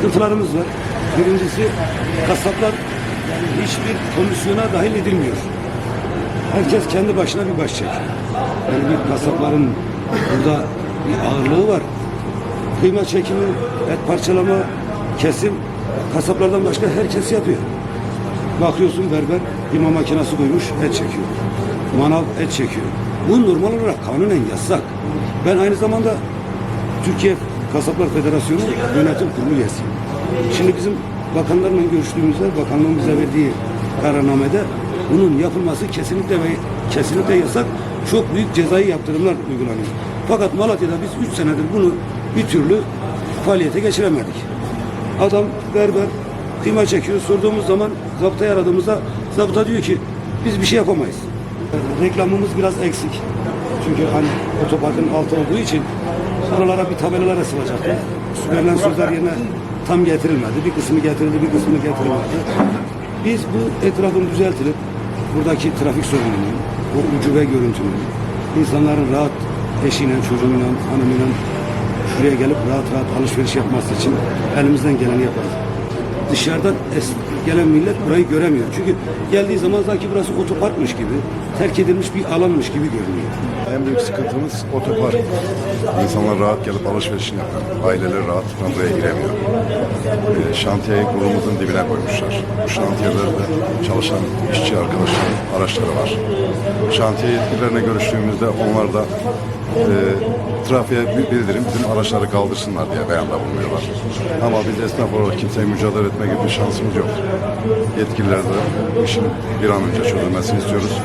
sıkıntılarımız var. Birincisi kasaplar yani hiçbir komisyona dahil edilmiyor. Herkes kendi başına bir baş çekiyor. Yani bir kasapların burada bir ağırlığı var. Kıyma çekimi, et parçalama, kesim kasaplardan başka herkes yapıyor. Bakıyorsun berber kıyma makinesi koymuş et çekiyor. Manav et çekiyor. Bu normal olarak kanunen yasak. Ben aynı zamanda Türkiye Kasaplar Federasyonu Yönetim Kurulu üyesiyim. Şimdi bizim bakanlarla görüştüğümüzde bakanlığın bize verdiği kararnamede bunun yapılması kesinlikle ve kesinlikle yasak. Çok büyük cezai yaptırımlar uygulanıyor. Fakat Malatya'da biz 3 senedir bunu bir türlü faaliyete geçiremedik. Adam berber kıyma çekiyor. Sorduğumuz zaman zaptayı aradığımızda zapta diyor ki biz bir şey yapamayız. Reklamımız biraz eksik. Çünkü hani otoparkın altı olduğu için oralara bir tabelalar asılacaktı. Verilen sözler yerine tam getirilmedi. Bir kısmı getirildi, bir kısmı getirilmedi. Biz bu etrafın düzeltilip buradaki trafik sorununun, o ucube görüntünün, insanların rahat eşiyle, çocuğuyla, hanımıyla şuraya gelip rahat rahat alışveriş yapması için elimizden geleni yaparız. Dışarıdan gelen millet burayı göremiyor. Çünkü geldiği zaman sanki burası otoparkmış gibi, terk edilmiş bir alanmış gibi görünüyor. En büyük sıkıntımız otopark. İnsanlar rahat gelip alışverişini yapar. Aileler rahatlıkla buraya giremiyor. Ee, şantiyeyi burnumuzun dibine koymuşlar. Bu şantiyelerde çalışan işçi arkadaşların araçları var. Şantiye yetkililerine görüştüğümüzde onlar da e, trafiğe bildirim bizim araçları kaldırsınlar diye beyanda bulunuyorlar. Ama biz esnaf olarak kimseye mücadele etme gibi bir şansımız yok. Yetkililer de işin bir an önce çözülmesini istiyoruz.